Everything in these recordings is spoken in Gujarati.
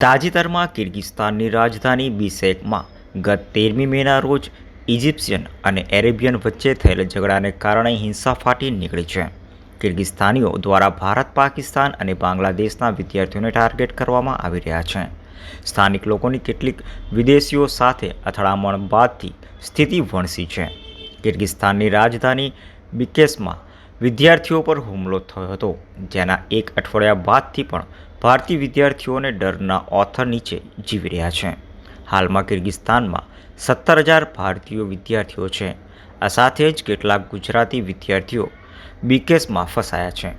તાજેતરમાં કિર્ગિસ્તાનની રાજધાની બિશેકમાં ગત તેરમી મેના રોજ ઇજિપ્શિયન અને એરેબિયન વચ્ચે થયેલ ઝઘડાને કારણે હિંસા ફાટી નીકળી છે. કિર્ગિસ્તાનીઓ દ્વારા ભારત, પાકિસ્તાન અને બાંગ્લાદેશના વિદ્યાર્થીઓને ટાર્ગેટ કરવામાં આવી રહ્યા છે. સ્થાનિક લોકોની કેટલીક વિદેશીઓ સાથે અથડામણ બાદથી સ્થિતિ વણસી છે. કિર્ગિસ્તાનની રાજધાની બિકેસમાં વિદ્યાર્થીઓ પર હુમલો થયો હતો, જેના એક અઠવાડિયા બાદથી પણ ભારતીય વિદ્યાર્થીઓને ડરના ઓથર નીચે જીવી રહ્યા છે. હાલમાં કિર્ગિસ્તાનમાં સત્તર હજાર ભારતીય વિદ્યાર્થીઓ છે. આ સાથે જ કેટલાક ગુજરાતી વિદ્યાર્થીઓ બીકેસમાં ફસાયા છે.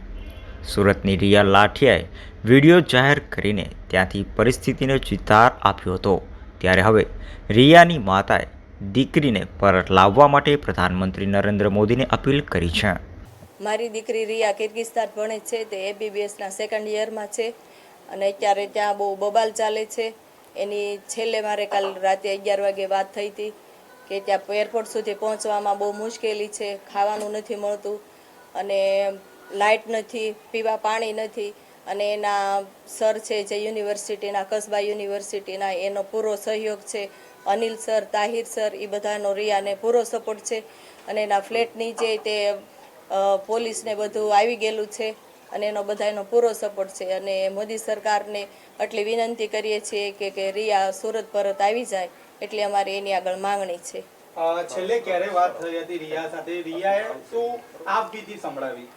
સુરતની રિયા લાઠિયાએ વીડિયો જાહેર કરીને ત્યાંથી પરિસ્થિતિને ચિતાર આપ્યો હતો. ત્યારે હવે રિયાની માતાએ દીકરીને પરત લાવવા માટે પ્રધાનમંત્રી નરેન્દ્ર મોદીને અપીલ કરી છે. મારી દીકરી રિયા કિર્ગિસ્તાન ભણે છે. તે એબીબીએસના સેકન્ડ યરમાં છે. અને અત્યારે ત્યાં બહુ બબાલ ચાલે છે. એની છેલ્લે મારે કાલ રાતે અગિયાર વાગે વાત થઈ હતી કે ત્યાં એરપોર્ટ સુધી પહોંચવામાં બહુ મુશ્કેલી છે, ખાવાનું નથી મળતું અને લાઇટ નથી, પીવા પાણી નથી અને એના સર છે જે યુનિવર્સિટીના, કસબા યુનિવર્સિટીના, એનો પૂરો સહયોગ છે. અનિલ સર, તાહિર સર એ બધાનો રિયાને પૂરો સપોર્ટ છે અને એના ફ્લેટની જે તે પોલીસને બધું આવી ગયેલું છે. અને એનો બધાનો પૂરો સપોર્ટ છે. અને મોદી સરકારને એટલી વિનંતી કરીએ છીએ કે કે રિયા સુરત પરત આવી જાય એટલે અમારી એની આગળ માંગણી છે. છેલ્લે ક્યારે વાત થઈ હતી રિયા સાથે? રિયાએ શું આપવીતી સંભળાવી?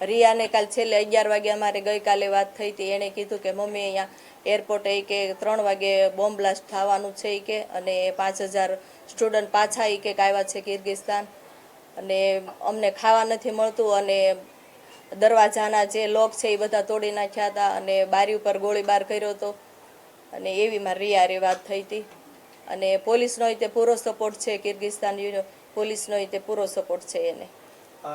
રિયાને કાલ છેલ્લે અગિયાર વાગે અમારે ગઈકાલે વાત થઈ હતી. એણે કીધું કે મમ્મી અહીંયા એરપોર્ટે કે ત્રણ વાગે બોમ્બ બ્લાસ્ટ થવાનું છે કે અને પાંચ હજાર સ્ટુડન્ટ પાછા ઈ કે આવ્યા છે કિર્ગિસ્તાન અને અમને ખાવા નથી મળતું અને દરવાજાના જે લોક છે એ બધા તોડી નાખ્યા હતા અને બારી ઉપર ગોળીબાર કર્યો હતો. અને એવી મારી રિયારે વાત થઈ હતી. અને પોલીસનો તે પૂરો સપોર્ટ છે કિર્ગિસ્તાન પોલીસનો તે પૂરો સપોર્ટ છે એને.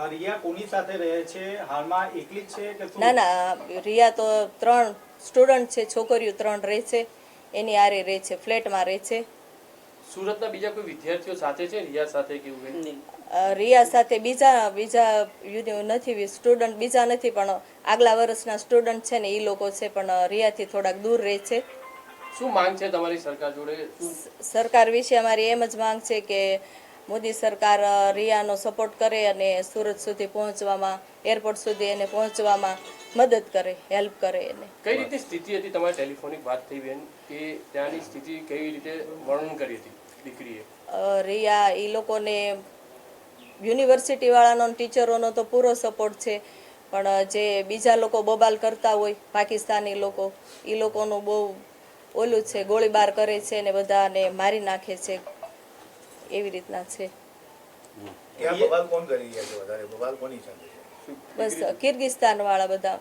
રિયા કોની સાથે રહે છે? હાલમાં એકલી જ છે કે ના ના રિયા તો ત્રણ સ્ટુડન્ટ છે છોકરીઓ ત્રણ રહે છે. એની આરે રહે છે ફ્લેટમાં રહે છે. સુરતના બીજા કોઈ વિદ્યાર્થીઓ સાથે છે? રિયા સાથે કે કંઈ? રિયા સાથે બીજા બીજા નથી. સ્ટુડન્ટ બીજા નથી પણ આગલા વર્ષના સ્ટુડન્ટ છે ને એ લોકો છે પણ રિયાથી થોડાક દૂર રહે છે. શું માંગ છે તમારી સરકાર જોડે? સરકાર વિશે અમારી એમ જ માંગ છે કે મોદી સરકાર રિયાનો સપોર્ટ કરે અને સુરત સુધી પહોંચવામાં એરપોર્ટ સુધી એને પહોંચવામાં મદદ કરે હેલ્પ કરે એને. કઈ રીતે સ્થિતિ હતી તમારી ટેલિફોનિક વાત થઈ બેન કે ત્યાંની સ્થિતિ કેવી રીતે વર્ણન કરી હતી દીકરીએ? રિયા એ લોકોને યુનિવર્સિટી વાળાનો ટીચરોનો તો પૂરો સપોર્ટ છે પણ જે બીજા લોકો બબાલ કરતા હોય પાકિસ્તાની લોકો એ લોકોનું બહુ ઓલું છે ગોળીબાર કરે છે ને બધાને મારી નાખે છે. એવી રીતના છે. બસ કિર્ગિસ્તાન વાળા બધા.